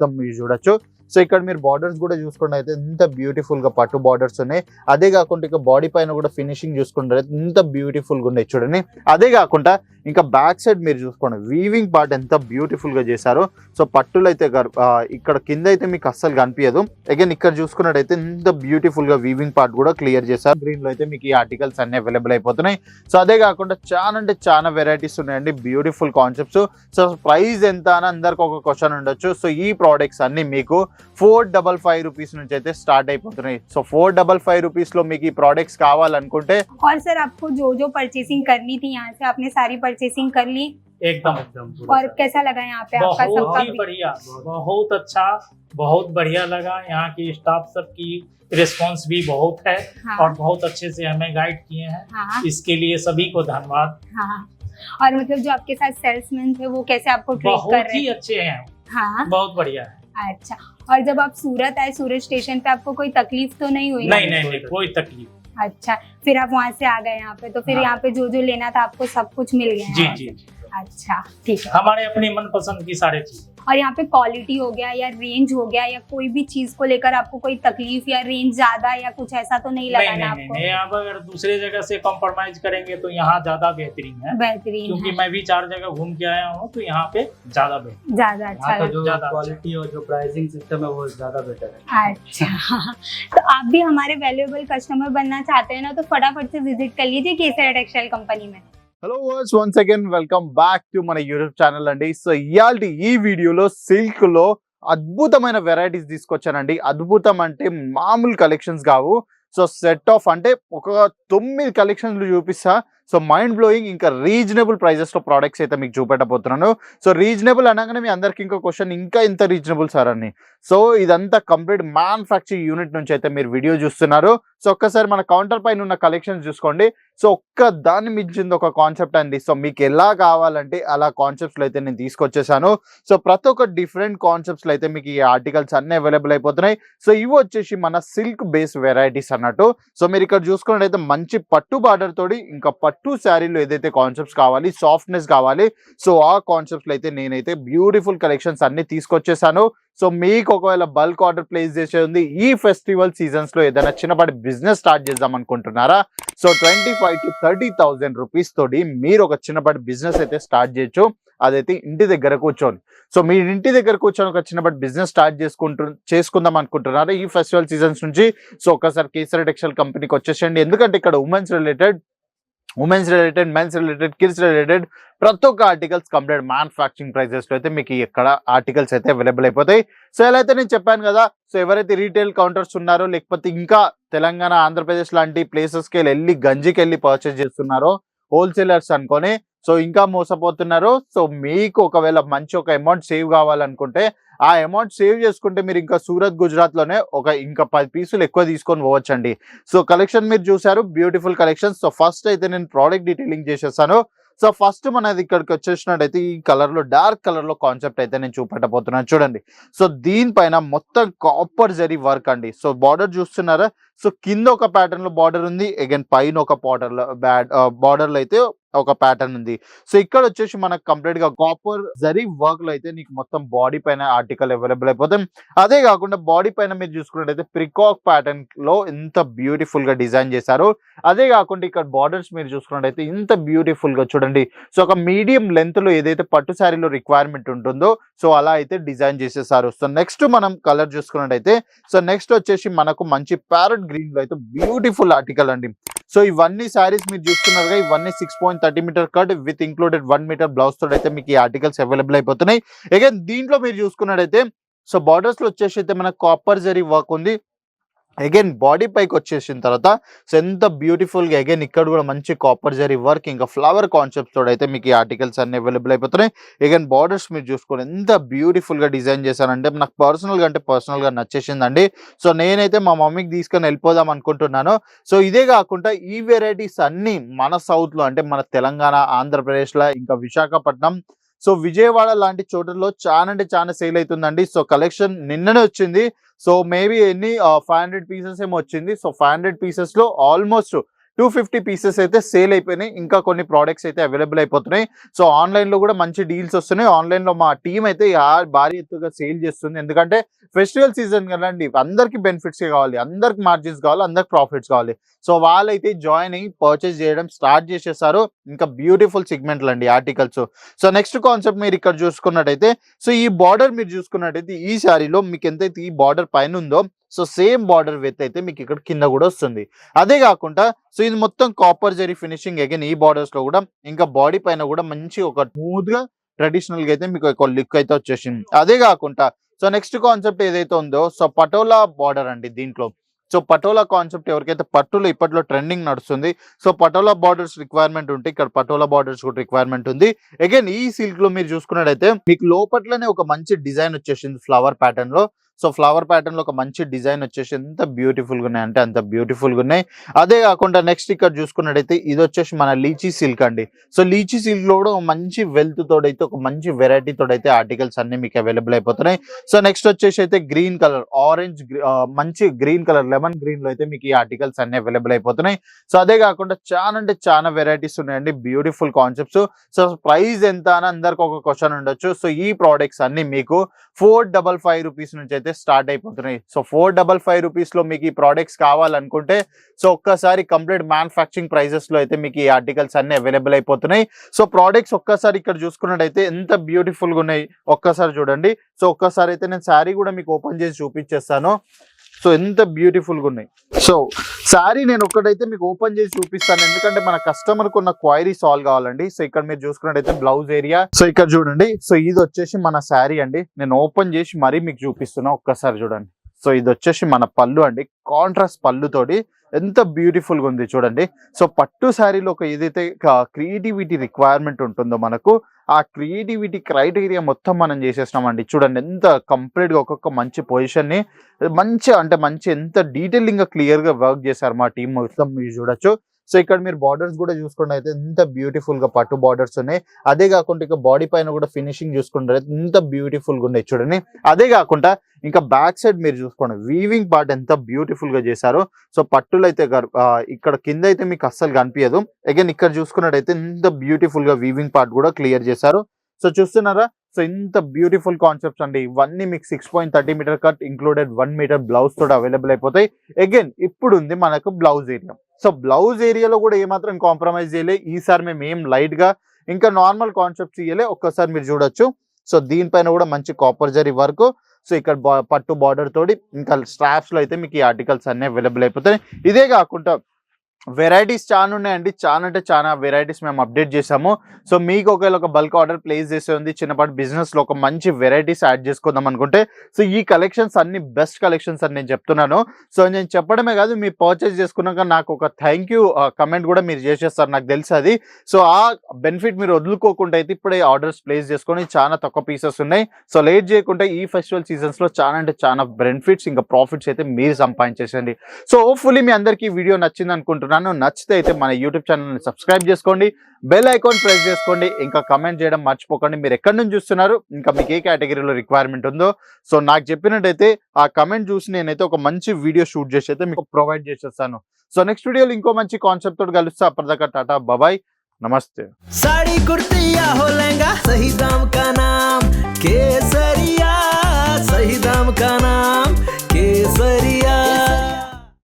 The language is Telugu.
మొత్తం మీరు చూడొచ్చు సో ఇక్కడ మీరు బార్డర్స్ కూడా చూసుకుంటే అయితే ఎంత బ్యూటిఫుల్గా పట్టు బార్డర్స్ ఉన్నాయి. అదే కాకుండా ఇక బాడీ పైన కూడా ఫినిషింగ్ చూసుకుంటే ఇంత ఎంత బ్యూటిఫుల్గా ఉన్నాయి చూడండి. అదే కాకుండా ఇంకా బ్యాక్ సైడ్ మీరు చూసుకోండి. వీవింగ్ పార్ట్ ఎంత బ్యూటిఫుల్గా చేశారు. సో పట్టులు అయితే ఇక్కడ కింద అయితే మీకు అస్సలు కనిపించదు. అగైన్ ఇక్కడ చూసుకున్నట్టయితే ఇంత బ్యూటిఫుల్గా వీవింగ్ పార్ట్ కూడా క్లియర్ చేశారు. గ్రీన్లో అయితే మీకు ఈ ఆర్టికల్స్ అన్ని అవైలబుల్ అయిపోతున్నాయి. సో అదే కాకుండా చాలా అంటే చాలా వెరైటీస్ ఉన్నాయండి. బ్యూటిఫుల్ కాన్సెప్ట్స్ సో ప్రైస్ ఎంత అని అందరికి ఒక క్వశ్చన్ ఉండొచ్చు. సో ఈ ప్రోడక్ట్స్ అన్ని మీకు ఫోర్ డబల్ ఫైవ్ రూపీస్ నుంచి అయితే స్టార్ట్ అయిపోతున్నాయి so four double five rupees లో మీకు ఈ ప్రోడక్ట్స్ కావాలనుకుంటే और सर आपको जो जो परचेसिंग करनी थी यहाँ से आपने सारी परचेसिंग कर ली एकदम एकदम पूरा और सर। कैसा लगा यहाँ पे आपका बहुत सबका ही बढ़िया बहुत अच्छा बहुत बढ़िया लगा यहाँ की स्टाफ सबकी रिस्पांस भी बहुत है हाँ और बहुत अच्छे से हमें गाइड किए हैं हाँ इसके लिए सभी को धन्यवाद हाँ और मतलब जो आपके साथ सेल्समैन थे वो कैसे आपको ट्रीट कर बहुत रहे ही थे अच्छे हैं हाँ बहुत बढ़िया है अच्छा और जब आप सूरत आए सूरत स्टेशन पे आपको कोई तकलीफ़ तो नहीं हुई? नहीं नहीं नहीं कोई तकलीफ़ अच्छा फिर आप वहाँ से आ गए यहाँ पे तो फिर हाँ। यहाँ पे जो जो लेना था आपको सब कुछ मिल गया? जी जी जी। अच्छा ठीक है। हमारे अपनी मनपसंद की सारी चीज़ें। और यहाँ पे क्वालिटी हो गया या रेंज हो गया या कोई भी चीज़ को लेकर आपको कोई तकलीफ़ या रेंज ज़्यादा या कुछ ऐसा तो नहीं लगा नहीं आपको? नहीं अब अगर दूसरे जगह से कॉम्प्रोमाइज करेंगे तो यहाँ ज़्यादा बेहतरीन है। बेहतरीन क्योंकि मैं भी चार जगह घूम के आया हूँ तो यहाँ पे ज़्यादा बेहतर ज़्यादा अच्छा जो ज़्यादा क्वालिटी और जो प्राइसिंग सिस्टम है वो ज़्यादा बेटर है। अच्छा। तो आप भी हमारे वैल्यूएबल कस्टमर बनना चाहते हैं ना तो फटाफट से विज़िट कर लीजिए केसर टेक्सटाइल कंपनी में। Hello viewers once again welcome back to మన యూట్యూబ్ ఛానల్ అండి. సో ఇవాళ ఈ వీడియోలో సిల్క్లో అద్భుతమైన వెరైటీస్ తీసుకొచ్చానండి. అద్భుతం అంటే మామూలు కలెక్షన్స్ కావు. సో సెట్ ఆఫ్ అంటే ఒక తొమ్మిది కలెక్షన్లు చూపిస్తా. సో మైండ్ బ్లోయింగ్ ఇంకా రీజనబుల్ ప్రైజెస్లో ప్రోడక్ట్స్ అయితే మీకు చూపెట్టబోతున్నాను. సో రీజనబుల్ అనగానే మీ అందరికి ఇంకో క్వశ్చన్ ఇంకా ఇంత రీజనబుల్ సార్ అని. సో ఇదంతా కంప్లీట్ మ్యానుఫ్యాక్చరింగ్ యూనిట్ నుంచి అయితే మీరు వీడియో చూస్తున్నారు. సో ఒక్కసారి మన కౌంటర్ పైన ఉన్న కలెక్షన్స్ చూసుకోండి. సో ఒక్క దాన్ని మించింది ఒక కాన్సెప్ట్ అండి. సో మీకు ఎలా కావాలంటే అలా కాన్సెప్ట్స్లో అయితే నేను తీసుకొచ్చేసాను. సో ప్రతి ఒక్క డిఫరెంట్ కాన్సెప్ట్స్లో అయితే మీకు ఈ ఆర్టికల్స్ అన్ని అవైలబుల్ అయిపోతున్నాయి. సో ఇవి వచ్చేసి మన సిల్క్ బేస్ వెరైటీస్ అన్నట్టు. సో మీరు ఇక్కడ చూసుకున్నట్టయితే మంచి పట్టు బార్డర్ తోటి ఇంకా పట్టు శారీలో ఏదైతే కాన్సెప్ట్స్ కావాలి సాఫ్ట్నెస్ కావాలి సో ఆ కాన్సెప్ట్స్ అయితే నేనైతే బ్యూటిఫుల్ కలెక్షన్స్ అన్ని తీసుకొచ్చేసాను. సో మీకు ఒకవేళ బల్క్ ఆర్డర్ ప్లేస్ చేసే ఉంది ఈ ఫెస్టివల్ సీజన్స్లో ఏదైనా చిన్నపాటి బిజినెస్ స్టార్ట్ చేద్దాం అనుకుంటున్నారా? So twenty five to thirty thousand rupees తోటి మీరు ఒక చిన్నపాటి బిజినెస్ అయితే స్టార్ట్ చేయొచ్చు. అదైతే ఇంటి దగ్గర కూర్చొని. సో మీ ఇంటి దగ్గర కూర్చొని ఒక చిన్నపాటి బిజినెస్ స్టార్ట్ చేసుకుంటు చేసుకుందాం అనుకుంటున్నారా ఈ ఫెస్టివల్ సీజన్స్ నుంచి? సో ఒకసారి కేసరి టెక్స్టైల్ కంపెనీకి వచ్చేసేయండి. ఎందుకంటే ఇక్కడ women's related women's related men's related kids related ప్రతి ఒక్క ఆర్టికల్స్ కంప్లీట్ మ్యానుఫ్యాక్చరింగ్ ప్రైజెస్లో అయితే మీకు ఇక్కడ ఆర్టికల్స్ అయితే అవైలబుల్ అయిపోతాయి. సో ఎలా అయితే నేను చెప్పాను కదా సో ఎవరైతే రీటైల్ కౌంటర్స్ ఉన్నారో లేకపోతే ఇంకా తెలంగాణ ఆంధ్రప్రదేశ్ లాంటి ప్లేసెస్కి వెళ్ళి గంజికి వెళ్ళి పర్చేస్ చేస్తున్నారో హోల్సేలర్స్ అనుకొని సో ఇంకా మోసపోతున్నారు. సో మీకు ఒకవేళ మంచి ఒక అమౌంట్ సేవ్ కావాలనుకుంటే ఆ అమౌంట్ సేవ్ చేసుకుంటే మీరు ఇంకా సూరత్ గుజరాత్లోనే ఒక ఇంకా పది పీసులు ఎక్కువ తీసుకొని పోవచ్చండి. సో కలెక్షన్ మీరు చూసారు బ్యూటిఫుల్ కలెక్షన్ సో ఫస్ట్ అయితే నేను ప్రోడక్ట్ డీటెయిలింగ్ చేసేసాను సో ఫస్ట్ మనది ఇక్కడికి వచ్చేసినట్టయితే ఈ కలర్లో డార్క్ కలర్లో కాన్సెప్ట్ అయితే నేను చూపెట్టబోతున్నాను. చూడండి. సో దీనిపైన మొత్తం కాపర్ జరీ వర్క్ అండి. సో బార్డర్ చూస్తున్నారా? సో కింద ఒక ప్యాటర్న్లో బార్డర్ ఉంది. అగైన్ పైన ఒక బార్డర్లో బ్యాడ్ బార్డర్లో అయితే ఒక ప్యాటర్న్ ఉంది. సో ఇక్కడ వచ్చేసి మనకు కంప్లీట్గా కాపర్ జరీ వర్క్లో అయితే నీకు మొత్తం బాడీ పైన ఆర్టికల్ అవైలబుల్ అయిపోతాయి. అదే కాకుండా బాడీ పైన మీరు చూసుకున్నట్టయితే ప్రికాక్ ప్యాటర్న్లో ఎంత బ్యూటిఫుల్గా డిజైన్ చేశారు. అదే కాకుండా ఇక్కడ బార్డర్స్ మీరు చూసుకున్నట్టయితే ఇంత బ్యూటిఫుల్గా చూడండి. సో ఒక మీడియం లెంత్లో ఏదైతే పట్టు శారీలో రిక్వైర్మెంట్ ఉంటుందో సో అలా అయితే డిజైన్ చేసేసారు. సో నెక్స్ట్ మనం కలర్ చూసుకున్నట్టయితే సో నెక్స్ట్ వచ్చేసి మనకు మంచి ప్యారెట్ గ్రీన్లో అయితే బ్యూటిఫుల్ ఆర్టికల్ అండి. సో ఇవన్నీ శారీస్ మీరు చూస్తున్నారుగా ఇవన్నీ six point thirty metre cut with included one metre blouse తోటి అయితే మీకు ఈ ఆర్టికల్స్ అవైలబుల్ అయిపోతున్నాయి. అగైన్ దీంట్లో మీరు చూసుకున్నట్టయితే సో బార్డర్స్లో వచ్చేసి అయితే మనకు కాపర్ జరీ వర్క్ ఉంది. అగైన్ బాడీ పైకి వచ్చేసిన తర్వాత సో ఎంత బ్యూటిఫుల్గా అగైన్ ఇక్కడ కూడా మంచి కాపర్ జరీ వర్క్ ఇంకా ఫ్లవర్ కాన్సెప్ట్స్ తోటి అయితే మీకు ఈ ఆర్టికల్స్ అన్ని అవైలబుల్ అయిపోతున్నాయి. అగైన్ బార్డర్స్ మీరు చూసుకోండి. ఎంత బ్యూటిఫుల్గా డిజైన్ చేశారంటే నాకు పర్సనల్గా అంటే పర్సనల్గా నచ్చేసిందండి. సో నేనైతే మా మమ్మీకి తీసుకొని వెళ్ళిపోదాం అనుకుంటున్నాను. సో ఇదే కాకుండా ఈ వెరైటీస్ అన్నీ మన సౌత్లో అంటే మన తెలంగాణ ఆంధ్రప్రదేశ్లో ఇంకా విశాఖపట్నం సో విజయవాడ లాంటి చోట్లలో చాలా అంటే చాలా సేల్ అవుతుందండి. సో కలెక్షన్ నిన్ననే వచ్చింది. సో మేబీ ఎన్ని ఫైవ్ హండ్రెడ్ పీసెస్ ఏమో వచ్చింది. సో ఫైవ్ హండ్రెడ్ పీసెస్లో ఆల్మోస్ట్ టూ ఫిఫ్టీ పీసెస్ అయితే సేల్ అయిపోయినాయి. ఇంకా కొన్ని ప్రోడక్ట్స్ అయితే అవైలబుల్ అయిపోతున్నాయి. సో ఆన్లైన్లో కూడా మంచి డీల్స్ వస్తున్నాయి. ఆన్లైన్లో మా టీం అయితే భారీ ఎత్తుగా సేల్ చేస్తుంది. ఎందుకంటే ఫెస్టివల్ సీజన్ కదండి. అందరికీ బెనిఫిట్స్ కావాలి. అందరికి మార్జిన్స్ కావాలి. అందరికి ప్రాఫిట్స్ కావాలి. సో వాళ్ళైతే జాయిన్ అయ్యి పర్చేస్ చేయడం స్టార్ట్ చేసేసారు. ఇంకా బ్యూటిఫుల్ సిగ్మెంట్లు అండి ఆర్టికల్స్ సో నెక్స్ట్ కాన్సెప్ట్ మీరు ఇక్కడ చూసుకున్నట్టయితే సో ఈ బార్డర్ మీరు చూసుకున్నట్టయితే ఈ శారీలో మీకు ఎంతైతే ఈ బార్డర్ పైన ఉందో సో సేమ్ బార్డర్ విత్ అయితే మీకు ఇక్కడ కింద కూడా వస్తుంది. అదే కాకుండా సో ఇది మొత్తం కాపర్ జరీ ఫినిషింగ్ అగైన్ ఈ బార్డర్స్లో కూడా ఇంకా బాడీ పైన కూడా మంచి ఒక స్మూత్గా ట్రెడిషనల్గా అయితే మీకు ఒక లుక్ అయితే వచ్చేసింది. అదే కాకుండా సో నెక్స్ట్ కాన్సెప్ట్ ఏదైతే ఉందో సో పటోలా బార్డర్ అండి దీంట్లో. సో పటోలా కాన్సెప్ట్ ఎవరికైతే పట్టులో ఇప్పట్లో ట్రెండింగ్ నడుస్తుంది సో పటోలా బార్డర్స్ రిక్వైర్మెంట్ ఉంటే ఇక్కడ పటోలా బార్డర్స్ కూడా రిక్వైర్మెంట్ ఉంది. అగైన్ ఈ సిల్క్లో మీరు చూసుకున్నట్టయితే మీకు లోపట్లోనే ఒక మంచి డిజైన్ వచ్చేసింది ఫ్లవర్ ప్యాటర్న్లో. సో ఫ్లవర్ ప్యాటర్న్లో ఒక మంచి డిజైన్ వచ్చేసి ఎంత బ్యూటిఫుల్గా ఉన్నాయి అంటే అంత బ్యూటిఫుల్గా ఉన్నాయి. అదే కాకుండా నెక్స్ట్ ఇక్కడ చూసుకున్నట్టయితే ఇది వచ్చేసి మన లీచీ సిల్క్ అండి. సో లీచీ సిల్క్లో కూడా మంచి వెల్త్ తోడైతే ఒక మంచి వెరైటీ తోడైతే ఆర్టికల్స్ అన్ని మీకు అవైలబుల్ అయిపోతున్నాయి. సో నెక్స్ట్ వచ్చేసి అయితే గ్రీన్ కలర్ ఆరెంజ్ మంచి గ్రీన్ కలర్ లెమన్ గ్రీన్లో అయితే మీకు ఈ ఆర్టికల్స్ అన్ని అవైలబుల్ అయిపోతున్నాయి. సో అదే కాకుండా చాలా అంటే చాలా వెరైటీస్ ఉన్నాయండి బ్యూటిఫుల్ కాన్సెప్ట్స్ సో ప్రైస్ ఎంత అని అందరికి ఒక క్వశ్చన్ ఉండొచ్చు. సో ఈ ప్రోడక్ట్స్ అన్ని మీకు ఫోర్ డబల్ ఫైవ్ రూపీస్ నుంచి అయితే స్టార్ట్ అయిపోతున్నాయి. సో ఫోర్ డబల్ ఫైవ్ రూపీస్లో మీకు ఈ ప్రోడక్ట్స్ కావాలనుకుంటే సో ఒక్కసారి కంప్లీట్ మ్యానుఫ్యాక్చరింగ్ ప్రైజెస్లో అయితే మీకు ఈ ఆర్టికల్స్ అన్ని అవైలబుల్ అయిపోతున్నాయి. సో ప్రోడక్ట్స్ ఒక్కసారి ఇక్కడ చూసుకున్నట్టయితే ఎంత బ్యూటిఫుల్గా ఉన్నాయి ఒక్కసారి చూడండి. సో ఒక్కసారి అయితే నేను శారీ కూడా మీకు ఓపెన్ చేసి చూపించేస్తాను. సో ఎంత బ్యూటిఫుల్గా ఉన్నాయి. సో శారీ నేను ఒక్కటైతే మీకు ఓపెన్ చేసి చూపిస్తాను. ఎందుకంటే మన కస్టమర్ కున్న క్వైరీ సాల్వ్ కావాలండి. సో ఇక్కడ మీరు చూసుకున్నట్టయితే బ్లౌజ్ ఏరియా సో ఇక్కడ చూడండి. సో ఇది వచ్చేసి మన శారీ అండి. నేను ఓపెన్ చేసి మరీ మీకు చూపిస్తున్నా. ఒక్కసారి చూడండి. సో ఇది వచ్చేసి మన పళ్ళు అండి. కాంట్రాస్ట్ పళ్ళుతోటి ఎంత బ్యూటిఫుల్గా ఉంది చూడండి. సో పట్టు శారీలో ఒక ఏదైతే క్రియేటివిటీ రిక్వైర్మెంట్ ఉంటుందో మనకు ఆ క్రియేటివిటీ క్రైటీరియా మొత్తం మనం చేసేసినామండి. చూడండి ఎంత కంప్లీట్గా ఒక్కొక్క మంచి పొజిషన్ని మంచి అంటే మంచి ఎంత డీటెయిలింగ్గా గా క్లియర్గా వర్క్ చేశారు మా టీం మొత్తం మీరు చూడొచ్చు. సో ఇక్కడ మీరు బార్డర్స్ కూడా చూసుకుంటే అయితే ఎంత బ్యూటిఫుల్గా పట్టు బార్డర్స్ ఉన్నాయి. అదే కాకుండా ఇక బాడీ పైన కూడా ఫినిషింగ్ చూసుకుంటే ఎంత బ్యూటిఫుల్గా ఉన్నాయి చూడండి. అదే కాకుండా ఇంకా బ్యాక్ సైడ్ మీరు చూసుకోండి. వీవింగ్ పార్ట్ ఎంత బ్యూటిఫుల్గా చేశారు. సో పట్టులు అయితే ఇక్కడ కింద అయితే మీకు అస్సలు కనిపించదు. అగైన్ ఇక్కడ చూసుకున్నట్టయితే ఎంత బ్యూటిఫుల్గా వీవింగ్ పార్ట్ కూడా క్లియర్ చేశారు. సో చూస్తున్నారా? సో ఇంత బ్యూటిఫుల్ కాన్సెప్ట్స్ అండి. ఇవన్నీ మీకు six point thirty metre cut included one metre blouse తోటి అవైలబుల్ అయిపోతాయి. అగైన్ ఇప్పుడు ఉంది మనకు బ్లౌజ్ ఏరియా సో బ్లౌజ్ ఏరియాలో కూడా ఏమాత్రం కాంప్రమైజ్ చేయలే. ఈసారి మేము ఏం లైట్గా ఇంకా నార్మల్ కాన్సెప్ట్స్ ఇయ్యలే ఒక్కసారి మీరు చూడొచ్చు. సో దీనిపైన కూడా మంచి కాపర్ జరీ వర్క్. సో ఇక్కడ పట్టు బార్డర్ తోటి ఇంకా స్ట్రాప్స్లో అయితే మీకు ఈ ఆర్టికల్స్ అన్ని అవైలబుల్ అయిపోతాయి. ఇదే కాకుండా వెరైటీస్ చాలా ఉన్నాయండి. చాలా అంటే చాలా వెరైటీస్ మేము అప్డేట్ చేసాము సో మీకు ఒకవేళ ఒక బల్క్ ఆర్డర్ ప్లేస్ చేసే ఉంది చిన్నపాటి బిజినెస్లో ఒక మంచి వెరైటీస్ యాడ్ చేసుకుందాం అనుకుంటే సో ఈ కలెక్షన్స్ అన్ని బెస్ట్ కలెక్షన్స్ అని నేను చెప్తున్నాను. సో నేను చెప్పడమే కాదు మీరు పర్చేస్ చేసుకున్నాక నాకు ఒక థ్యాంక్ యూ కమెంట్ కూడా మీరు చేసేస్తారు నాకు తెలుసు అది. సో ఆ బెనిఫిట్ మీరు వదులుకోకుండా అయితే ఇప్పుడే ఆర్డర్స్ ప్లేస్ చేసుకొని చాలా తక్కువ పీసెస్ ఉన్నాయి. సో లేట్ చేయకుండా ఈ ఫెస్టివల్ సీజన్స్లో చాలా అంటే చాలా బెనిఫిట్స్ ఇంకా ప్రాఫిట్స్ అయితే మీరు సంపాదించేసండి సో హోప్ఫుల్లీ మీ అందరికీ వీడియో నచ్చింది అనుకుంటున్నాను ఛానల్ నచ్చితే అయితే మన యూట్యూబ్ ఛానల్ని సబ్స్క్రైబ్ చేసుకోండి బెల్ ఐకాన్ ప్రెస్ చేసుకోండి ఇంకా కమెంట్ చేయడం మర్చిపోకండి. మీరు ఎక్కడి నుంచి చూస్తున్నారు? ఇంకా మీకు ఏ కేటగిరీలో రిక్వైర్మెంట్ ఉందో? సో నాకు చెప్పినట్టయితే ఆ కమెంట్ చూసి నేనైతే ఒక మంచి వీడియో షూట్ చేసి అయితే మీకు ప్రొవైడ్ చేసేస్తాను. సో నెక్స్ట్ వీడియోలో ఇంకో మంచి కాన్సెప్ట్ తోటి కలుస్తా. అప్పటిదాకా టాటా బాబాయ్ నమస్తే. సాడీ కుర్తియా హో లెంగా సహీ దామ్ కా నామ్ కేసరియా సహీ దామ్ కా నామ్